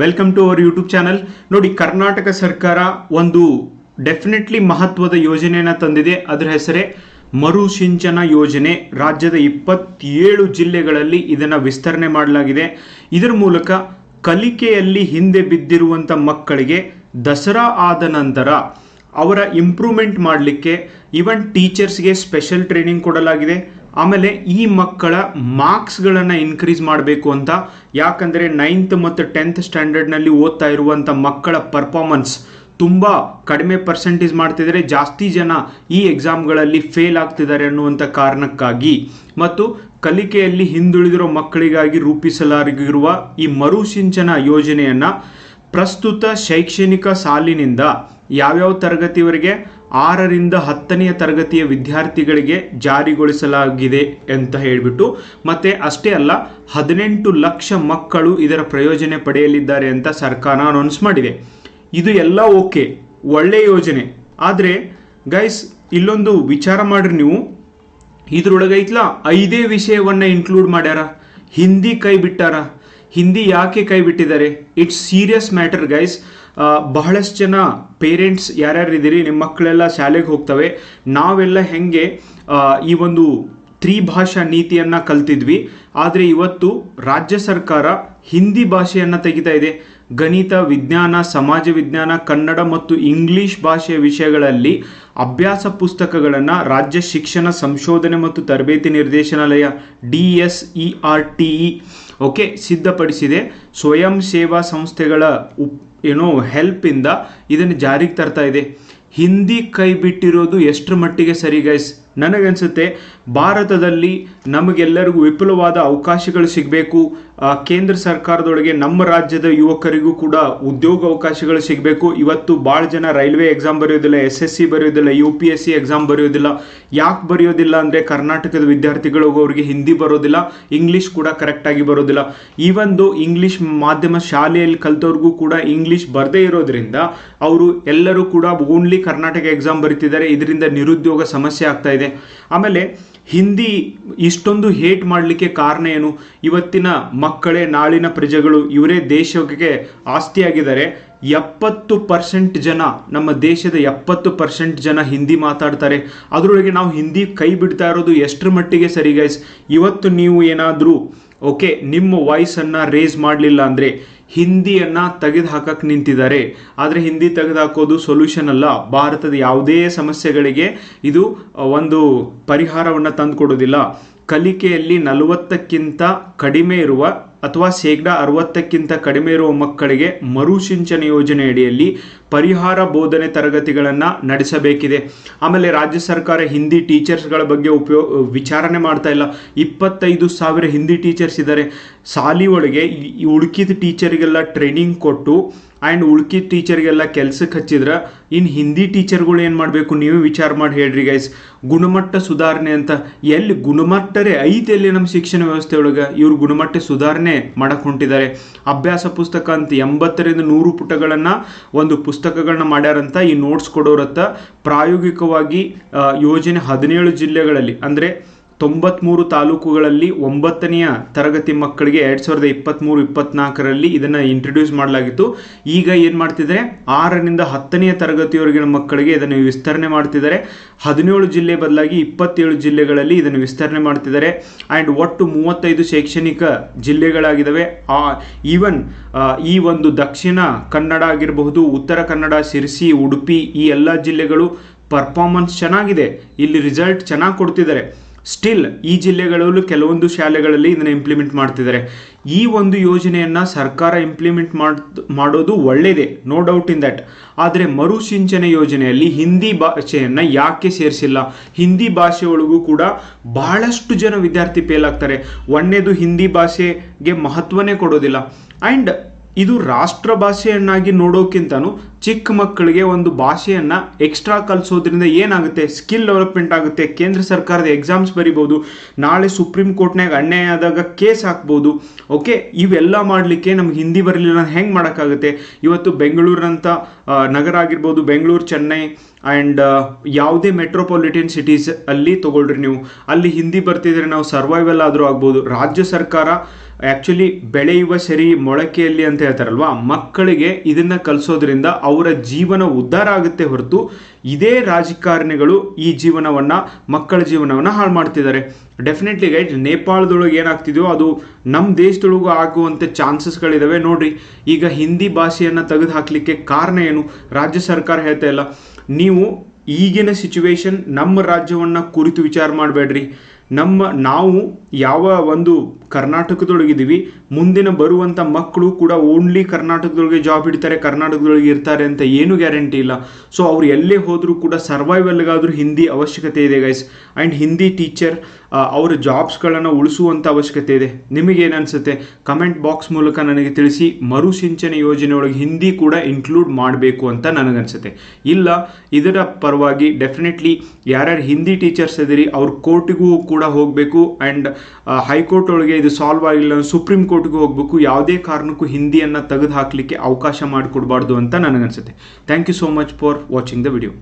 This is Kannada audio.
Welcome to our YouTube channel ನೋಡಿ, ಕರ್ನಾಟಕ ಸರ್ಕಾರ ಒಂದು ಡೆಫಿನೆಟ್ಲಿ ಮಹತ್ವದ ಯೋಜನೆಯನ್ನ ತಂದಿದೆ. ಅದರ ಹೆಸರೇ ಮರುಸಿಂಚನ ಯೋಜನೆ. ರಾಜ್ಯದ ಇಪ್ಪತ್ತೇಳು ಜಿಲ್ಲೆಗಳಲ್ಲಿ ಇದನ್ನು ವಿಸ್ತರಣೆ ಮಾಡಲಾಗಿದೆ. ಇದರ ಮೂಲಕ ಕಲಿಕೆಯಲ್ಲಿ ಹಿಂದೆ ಬಿದ್ದಿರುವಂಥ ಮಕ್ಕಳಿಗೆ ದಸರಾ ಆದ ನಂತರ ಅವರ ಇಂಪ್ರೂವ್ಮೆಂಟ್ ಮಾಡಲಿಕ್ಕೆ ಈವನ್ ಟೀಚರ್ಸ್ಗೆ ಸ್ಪೆಷಲ್ ಟ್ರೈನಿಂಗ್ ಕೊಡಲಾಗಿದೆ. ಆಮೇಲೆ ಈ ಮಕ್ಕಳ ಮಾರ್ಕ್ಸ್ಗಳನ್ನು ಇನ್ಕ್ರೀಸ್ ಮಾಡಬೇಕು ಅಂತ, ಯಾಕಂದರೆ ನೈನ್ತ್ ಮತ್ತು ಟೆಂತ್ ಸ್ಟ್ಯಾಂಡರ್ಡ್ನಲ್ಲಿ ಓದ್ತಾ ಇರುವಂಥ ಮಕ್ಕಳ ಪರ್ಫಾಮೆನ್ಸ್ ತುಂಬ ಕಡಿಮೆ ಪರ್ಸೆಂಟೇಜ್ ಮಾಡ್ತಿದ್ದಾರೆ ಜಾಸ್ತಿ ಜನ ಈ ಎಕ್ಸಾಮ್ಗಳಲ್ಲಿ ಫೇಲ್ ಆಗ್ತಿದ್ದಾರೆ ಅನ್ನುವಂಥ ಕಾರಣಕ್ಕಾಗಿ. ಮತ್ತು ಕಲಿಕೆಯಲ್ಲಿ ಹಿಂದುಳಿದಿರೋ ಮಕ್ಕಳಿಗಾಗಿ ರೂಪಿಸಲಾಗಿರುವ ಈ ಮರುಸಿಂಚನ ಯೋಜನೆಯನ್ನು ಪ್ರಸ್ತುತ ಶೈಕ್ಷಣಿಕ ಸಾಲಿನಿಂದ ಯಾವ್ಯಾವ ತರಗತಿವರೆಗೆ ಆರರಿಂದ ಹತ್ತನೆಯ ತರಗತಿಯ ವಿದ್ಯಾರ್ಥಿಗಳಿಗೆ ಜಾರಿಗೊಳಿಸಲಾಗಿದೆ ಅಂತ ಹೇಳಿಬಿಟ್ಟು, ಮತ್ತೆ ಅಷ್ಟೇ ಅಲ್ಲ, ಹದಿನೆಂಟು ಲಕ್ಷ ಮಕ್ಕಳು ಇದರ ಪ್ರಯೋಜನೆ ಪಡೆಯಲಿದ್ದಾರೆ ಅಂತ ಸರ್ಕಾರ ಅನೌನ್ಸ್ ಮಾಡಿದೆ. ಇದು ಎಲ್ಲ ಓಕೆ, ಒಳ್ಳೆ ಯೋಜನೆ. ಆದರೆ ಗೈಸ್ ಇಲ್ಲೊಂದು ವಿಚಾರ ಮಾಡ್ರಿ ನೀವು. ಇದ್ರೊಳಗೈತ್ಲ, ಐದೇ ವಿಷಯವನ್ನ ಇನ್ಕ್ಲೂಡ್ ಮಾಡ್ಯಾರ. ಹಿಂದಿ ಕೈ ಬಿಟ್ಟಾರ. ಹಿಂದಿ ಯಾಕೆ ಕೈ ಬಿಟ್ಟಿದ್ದಾರೆ? ಇಟ್ಸ್ ಸೀರಿಯಸ್ ಮ್ಯಾಟರ್ ಗೈಸ್ ಬಹಳಷ್ಟು ಜನ ಪೇರೆಂಟ್ಸ್ ಯಾರ್ಯಾರು ಇದ್ದೀರಿ ನಿಮ್ಮ ಮಕ್ಕಳೆಲ್ಲ ಶಾಲೆಗೆ ಹೋಗ್ತವೆ. ನಾವೆಲ್ಲ ಹೆಂಗೆ ಈ ಒಂದು ತ್ರಿಭಾಷಾ ನೀತಿಯನ್ನು ಕಲ್ತಿದ್ವಿ. ಆದರೆ ಇವತ್ತು ರಾಜ್ಯ ಸರ್ಕಾರ ಹಿಂದಿ ಭಾಷೆಯನ್ನು ತೆಗಿತಾ ಇದೆ. ಗಣಿತ, ವಿಜ್ಞಾನ, ಸಮಾಜ ವಿಜ್ಞಾನ, ಕನ್ನಡ ಮತ್ತು ಇಂಗ್ಲಿಷ್ ಭಾಷೆಯ ವಿಷಯಗಳಲ್ಲಿ ಅಭ್ಯಾಸ ಪುಸ್ತಕಗಳನ್ನು ರಾಜ್ಯ ಶಿಕ್ಷಣ ಸಂಶೋಧನೆ ಮತ್ತು ತರಬೇತಿ ನಿರ್ದೇಶನಾಲಯ D S E R T E okay, ಸಿದ್ಧಪಡಿಸಿದೆ. ಸ್ವಯಂ ಸೇವಾ ಸಂಸ್ಥೆಗಳ ಉಪ್, ಏನೋ ಹೆಲ್ಪಿಂದ ಇದನ್ನು ಜಾರಿಗೆ ತರ್ತಾ ಇದೆ. ಹಿಂದಿ ಕೈ ಬಿಟ್ಟಿರೋದು ಎಷ್ಟರ ಮಟ್ಟಿಗೆ ಸರಿ ಗೈಸ್ ನನಗನ್ಸುತ್ತೆ, ಭಾರತದಲ್ಲಿ ನಮಗೆಲ್ಲರಿಗೂ ವಿಪುಲವಾದ ಅವಕಾಶಗಳು ಸಿಗಬೇಕು. ಕೇಂದ್ರ ಸರ್ಕಾರದೊಳಗೆ ನಮ್ಮ ರಾಜ್ಯದ ಯುವಕರಿಗೂ ಕೂಡ ಉದ್ಯೋಗ ಅವಕಾಶಗಳು ಸಿಗಬೇಕು. ಇವತ್ತು ಭಾಳ ಜನ ರೈಲ್ವೆ ಎಕ್ಸಾಮ್ ಬರೆಯೋದಿಲ್ಲ S S C ಬರೆಯೋದಿಲ್ಲ U P S C exam ಬರೆಯೋದಿಲ್ಲ. ಯಾಕೆ ಬರೆಯೋದಿಲ್ಲ ಅಂದರೆ ಕರ್ನಾಟಕದ ವಿದ್ಯಾರ್ಥಿಗಳು ಅವ್ರಿಗೆ ಹಿಂದಿ ಬರೋದಿಲ್ಲ ಇಂಗ್ಲೀಷ್ ಕೂಡ ಕರೆಕ್ಟಾಗಿ ಬರೋದಿಲ್ಲ. ಈವನ್ದು ಇಂಗ್ಲೀಷ್ ಮಾಧ್ಯಮ ಶಾಲೆಯಲ್ಲಿ ಕಲಿತವ್ರಿಗೂ ಕೂಡ ಇಂಗ್ಲೀಷ್ ಬರದೇ ಇರೋದ್ರಿಂದ, ಅವರು ಎಲ್ಲರೂ ಕೂಡ ಓನ್ಲಿ ಕರ್ನಾಟಕ ಎಕ್ಸಾಮ್ ಬರೀತಿದ್ದಾರೆ. ಇದರಿಂದ ನಿರುದ್ಯೋಗ ಸಮಸ್ಯೆ ಆಗ್ತಾ ಇದೆ. ಆಮೇಲೆ ಹಿಂದಿ ಇಷ್ಟೊಂದು ಹೇಟ್ ಮಾಡಲಿಕ್ಕೆ ಕಾರಣ ಏನು? ಇವತ್ತಿನ ಮಕ್ಕಳೇ, ನಾಳಿನ ಪ್ರಜೆಗಳು ಇವರೇ ದೇಶಕ್ಕೆ ಆಸ್ತಿಯಾಗಿದ್ದಾರೆ. ಎಪ್ಪತ್ತು ಪರ್ಸೆಂಟ್ ಜನ, ನಮ್ಮ ದೇಶದ ಎಪ್ಪತ್ತು ಪರ್ಸೆಂಟ್ ಜನ ಹಿಂದಿ ಮಾತಾಡ್ತಾರೆ. ಅದರೊಳಗೆ ನಾವು ಹಿಂದಿ ಕೈ ಬಿಡ್ತಾ ಇರೋದು ಎಷ್ಟರ ಮಟ್ಟಿಗೆ ಸರಿ ಗೈಸ್ ಇವತ್ತು ನೀವು ಏನಾದರೂ ಓಕೆ ನಿಮ್ಮ ವಾಯ್ಸನ್ನು ರೇಸ್ ಮಾಡಲಿಲ್ಲ ಅಂದರೆ ಹಿಂದಿಯನ್ನು ತೆಗೆದು ಹಾಕಕ್ಕೆ ನಿಂತಿದ್ದಾರೆ. ಆದರೆ ಹಿಂದಿ ತೆಗೆದು ಹಾಕೋದು ಸೊಲ್ಯೂಷನ್ ಅಲ್ಲ. ಭಾರತದ ಯಾವುದೇ ಸಮಸ್ಯೆಗಳಿಗೆ ಇದು ಒಂದು ಪರಿಹಾರವನ್ನು ತಂದುಕೊಡೋದಿಲ್ಲ. ಕಲಿಕೆಯಲ್ಲಿ ನಲವತ್ತಕ್ಕಿಂತ ಕಡಿಮೆ ಇರುವ ಅಥವಾ ಶೇಕಡ ಅರವತ್ತಕ್ಕಿಂತ ಕಡಿಮೆ ಇರುವ ಮಕ್ಕಳಿಗೆ ಮರುಸಿಂಚನ ಯೋಜನೆ ಅಡಿಯಲ್ಲಿ ಪರಿಹಾರ ಬೋಧನೆ ತರಗತಿಗಳನ್ನು ನಡೆಸಬೇಕಿದೆ. ಆಮೇಲೆ ರಾಜ್ಯ ಸರ್ಕಾರ ಹಿಂದಿ ಟೀಚರ್ಸ್ಗಳ ಬಗ್ಗೆ ಉಪಯೋ, ವಿಚಾರಣೆ ಮಾಡ್ತಾ ಇಲ್ಲ. ಇಪ್ಪತ್ತೈದು ಸಾವಿರ ಹಿಂದಿ ಟೀಚರ್ಸ್ ಇದ್ದಾರೆ. ಸಾಲಿ ಒಳಗೆ ಈ- ಉಳ್ಕಿದ ಟೀಚರಿಗೆಲ್ಲ ಟ್ರೈನಿಂಗ್ ಕೊಟ್ಟು ಆ್ಯಂಡ್ ಉಳ್ಕಿದ ಟೀಚರ್ಗೆಲ್ಲ ಕೆಲ್ಸಕ್ಕೆ ಹಚ್ಚಿದ್ರೆ ಇನ್ನು ಹಿಂದಿ ಟೀಚರ್ಗಳು ಏನು ಮಾಡಬೇಕು ನೀವೇ ವಿಚಾರ ಮಾಡಿ ಹೇಳ್ರಿ ಗೈಸ್ ಗುಣಮಟ್ಟ ಸುಧಾರಣೆ ಅಂತ ಎಲ್ಲಿ ಗುಣಮಟ್ಟರೇ ಐತೆ ಎಲ್ಲಿ ನಮ್ಮ ಶಿಕ್ಷಣ ವ್ಯವಸ್ಥೆ ಒಳಗೆ? ಇವ್ರ ಗುಣಮಟ್ಟ ಸುಧಾರಣೆ ಮಾಡಕ್ಕೆ ಹೊಂಟಿದ್ದಾರೆ ಅಭ್ಯಾಸ ಪುಸ್ತಕ ಅಂತ ಎಂಬತ್ತರಿಂದ ನೂರು ಪುಟಗಳನ್ನು ಒಂದು ಪುಸ್ತಕಗಳನ್ನ ಮಾಡ್ಯಾರಂತ ಈ ನೋಟ್ಸ್ ಕೊಡೋರತ್ತ ಪ್ರಾಯೋಗಿಕವಾಗಿ ಯೋಜನೆ ಹದಿನೇಳು ಜಿಲ್ಲೆಗಳಲ್ಲಿ. ಅಂದರೆ ತೊಂಬತ್ಮೂರು ತಾಲೂಕುಗಳಲ್ಲಿ ಒಂಬತ್ತನೆಯ ತರಗತಿ ಮಕ್ಕಳಿಗೆ ಎರಡು ಸಾವಿರದ ಇಪ್ಪತ್ತ್ಮೂರು ಇಪ್ಪತ್ತ್ನಾಲ್ಕರಲ್ಲಿ ಇದನ್ನು ಇಂಟ್ರೊಡ್ಯೂಸ್ ಮಾಡಲಾಗಿತ್ತು. ಈಗ ಏನು ಮಾಡ್ತಿದ್ದಾರೆ? ಆರರಿಂದ ಹತ್ತನೆಯ ತರಗತಿಯವರೆಗಿನ ಮಕ್ಕಳಿಗೆ ಇದನ್ನು ವಿಸ್ತರಣೆ ಮಾಡ್ತಿದ್ದಾರೆ. ಹದಿನೇಳು ಜಿಲ್ಲೆ ಬದಲಾಗಿ ಇಪ್ಪತ್ತೇಳು ಜಿಲ್ಲೆಗಳಲ್ಲಿ ಇದನ್ನು ವಿಸ್ತರಣೆ ಮಾಡ್ತಿದ್ದಾರೆ. ಆ್ಯಂಡ್ ಒಟ್ಟು ಮೂವತ್ತೈದು ಶೈಕ್ಷಣಿಕ ಜಿಲ್ಲೆಗಳಾಗಿದ್ದಾವೆ. ಆ ಈವನ್ ಈ ಒಂದು ದಕ್ಷಿಣ ಕನ್ನಡ ಆಗಿರಬಹುದು, ಉತ್ತರ ಕನ್ನಡ, ಶಿರಸಿ, ಉಡುಪಿ ಈ ಎಲ್ಲ ಜಿಲ್ಲೆಗಳು ಪರ್ಫಾರ್ಮೆನ್ಸ್ ಚೆನ್ನಾಗಿದೆ. ಇಲ್ಲಿ ರಿಸಲ್ಟ್ ಚೆನ್ನಾಗಿ ಕೊಡ್ತಿದ್ದಾರೆ. ಸ್ಟಿಲ್ ಈ ಜಿಲ್ಲೆಗಳಲ್ಲೂ ಕೆಲವೊಂದು ಶಾಲೆಗಳಲ್ಲಿ ಇದನ್ನು ಇಂಪ್ಲಿಮೆಂಟ್ ಮಾಡ್ತಿದ್ದಾರೆ. ಈ ಒಂದು ಯೋಜನೆಯನ್ನು ಸರ್ಕಾರ ಇಂಪ್ಲಿಮೆಂಟ್ ಮಾಡ್, ಮಾಡೋದು ಒಳ್ಳೆಯದೇ ನೋ ಡೌಟ್ ಇನ್ ದಟ್ ಆದರೆ ಮರುಸಿಂಚನೆ ಯೋಜನೆಯಲ್ಲಿ ಹಿಂದಿ ಭಾಷೆಯನ್ನು ಯಾಕೆ ಸೇರಿಸಿಲ್ಲ? ಹಿಂದಿ ಭಾಷೆ ಒಳಗೂ ಕೂಡ ಬಹಳಷ್ಟು ಜನ ವಿದ್ಯಾರ್ಥಿ ಫೇಲ್ ಆಗ್ತಾರೆ. ಒಳ್ಳೆಯದು ಹಿಂದಿ ಭಾಷೆಗೆ ಮಹತ್ವನೇ ಕೊಡೋದಿಲ್ಲ. ಆ್ಯಂಡ್ ಇದು ರಾಷ್ಟ್ರ ಭಾಷೆಯನ್ನಾಗಿ ನೋಡೋಕ್ಕಿಂತನೂ ಚಿಕ್ಕ ಮಕ್ಕಳಿಗೆ ಒಂದು ಭಾಷೆಯನ್ನು ಎಕ್ಸ್ಟ್ರಾ ಕಲಿಸೋದ್ರಿಂದ ಏನಾಗುತ್ತೆ? ಸ್ಕಿಲ್ ಡೆವಲಪ್ಮೆಂಟ್ ಆಗುತ್ತೆ. ಕೇಂದ್ರ ಸರ್ಕಾರದ ಎಕ್ಸಾಮ್ಸ್ ಬರಿಬೋದು ನಾಳೆ ಸುಪ್ರೀಂ ಕೋರ್ಟ್ನಾಗ ಅನ್ಯಾಯ ಆದಾಗ ಕೇಸ್ ಹಾಕ್ಬೋದು ಓಕೆ ಇವೆಲ್ಲ ಮಾಡಲಿಕ್ಕೆ ನಮ್ಗೆ ಹಿಂದಿ ಬರಲಿಲ್ಲ ಹೆಂಗೆ ಮಾಡೋಕ್ಕಾಗುತ್ತೆ? ಇವತ್ತು ಬೆಂಗಳೂರಿನಂಥ ನಗರ ಆಗಿರ್ಬೋದು, ಬೆಂಗಳೂರು, ಚೆನ್ನೈ ಆ್ಯಂಡ್ ಯಾವುದೇ ಮೆಟ್ರೋಪಾಲಿಟನ್ ಸಿಟೀಸ್ ಅಲ್ಲಿ ತೊಗೊಳ್ರಿ ನೀವು. ಅಲ್ಲಿ ಹಿಂದಿ ಬರ್ತಿದ್ರೆ ನಾವು ಸರ್ವೈವಲ್ ಆದರೂ ಆಗ್ಬೋದು. ರಾಜ್ಯ ಸರ್ಕಾರ ಆ್ಯಕ್ಚುಲಿ ಬೆಳೆಯುವ ಸರಿ ಮೊಳಕೆಯಲ್ಲಿ ಅಂತ ಹೇಳ್ತಾರಲ್ವಾ? ಮಕ್ಕಳಿಗೆ ಇದನ್ನು ಕಲಿಸೋದ್ರಿಂದ ಅವರ ಜೀವನ ಉದ್ಧಾರ ಆಗುತ್ತೆ ಹೊರತು ಇದೇ ರಾಜಕಾರಣಿಗಳು ಈ ಜೀವನವನ್ನು, ಮಕ್ಕಳ ಜೀವನವನ್ನು ಹಾಳು ಮಾಡ್ತಿದ್ದಾರೆ. ಡೆಫಿನೆಟ್ಲಿ ಗೈಡ್ ನೇಪಾಳದೊಳಗೆ ಏನಾಗ್ತಿದೆಯೋ ಅದು ನಮ್ಮ ದೇಶದೊಳಗೂ ಆಗುವಂಥ ಚಾನ್ಸಸ್ಗಳಿದ್ದಾವೆ ನೋಡ್ರಿ, ಈಗ ಹಿಂದಿ ಭಾಷೆಯನ್ನು ತೆಗೆದು ಹಾಕಲಿಕ್ಕೆ ಕಾರಣ ಏನು? ರಾಜ್ಯ ಸರ್ಕಾರ ಹೇಳ್ತಾ ಇಲ್ಲ. ನೀವು ಈಗಿನ ಸಿಚುವೇಶನ್ ನಮ್ಮ ರಾಜ್ಯವನ್ನು ಕುರಿತು ವಿಚಾರ ಮಾಡಬೇಡ್ರಿ. ನಮ್ಮ ನಾವು ಯಾವ ಒಂದು ಕರ್ನಾಟಕದೊಳಗಿದ್ದೀವಿ, ಮುಂದಿನ ಬರುವಂಥ ಮಕ್ಕಳು ಕೂಡ ಓನ್ಲಿ ಕರ್ನಾಟಕದೊಳಗೆ ಜಾಬ್ ಹಿಡಿತಾರೆ, ಕರ್ನಾಟಕದೊಳಗೆ ಇರ್ತಾರೆ ಅಂತ ಏನೂ ಗ್ಯಾರಂಟಿ ಇಲ್ಲ. ಸೊ ಅವ್ರು ಎಲ್ಲೇ ಹೋದರೂ ಕೂಡ ಸರ್ವೈವಲ್ಗಾದರೂ ಹಿಂದಿ ಅವಶ್ಯಕತೆ ಇದೆ ಗೈಸ್ ಆ್ಯಂಡ್ ಹಿಂದಿ ಟೀಚರ್ ಅವರ ಜಾಬ್ಸ್ಗಳನ್ನು ಉಳಿಸುವಂಥ ಅವಶ್ಯಕತೆ ಇದೆ. ನಿಮಗೇನು ಅನಿಸುತ್ತೆ? ಕಮೆಂಟ್ ಬಾಕ್ಸ್ ಮೂಲಕ ನನಗೆ ತಿಳಿಸಿ ಮರುಸಿಂಚನೆ ಯೋಜನೆ ಹಿಂದಿ ಕೂಡ ಇನ್ಕ್ಲೂಡ್ ಮಾಡಬೇಕು ಅಂತ ನನಗನ್ಸುತ್ತೆ ಇಲ್ಲ, ಇದರ ಪರವಾಗಿ ಡೆಫಿನೆಟ್ಲಿ ಯಾರ್ಯಾರು ಹಿಂದಿ ಟೀಚರ್ಸ್ ಇದ್ದೀರಿ, ಅವ್ರ ಕೋರ್ಟಿಗೂ ಕೂಡ ಹೋಗಬೇಕು. ಆ್ಯಂಡ್ ಹೈಕೋರ್ಟ್ ಒಳಗೆ ಇದು ಸಾಲ್ವ್ ಆಗಿಲ್ಲ ಸುಪ್ರೀಂ ಕೋರ್ಟ್ಗೆ ಹೋಗಬೇಕು. ಯಾವುದೇ ಕಾರಣಕ್ಕೂ ಹಿಂದಿಯನ್ನು ತೆಗೆದು ಹಾಕಲಿಕ್ಕೆ ಅವಕಾಶ ಮಾಡಿಕೊಡ್ಬಾರ್ದು ಅಂತ ನನಗನ್ಸುತ್ತೆ. Thank you so much for watching the video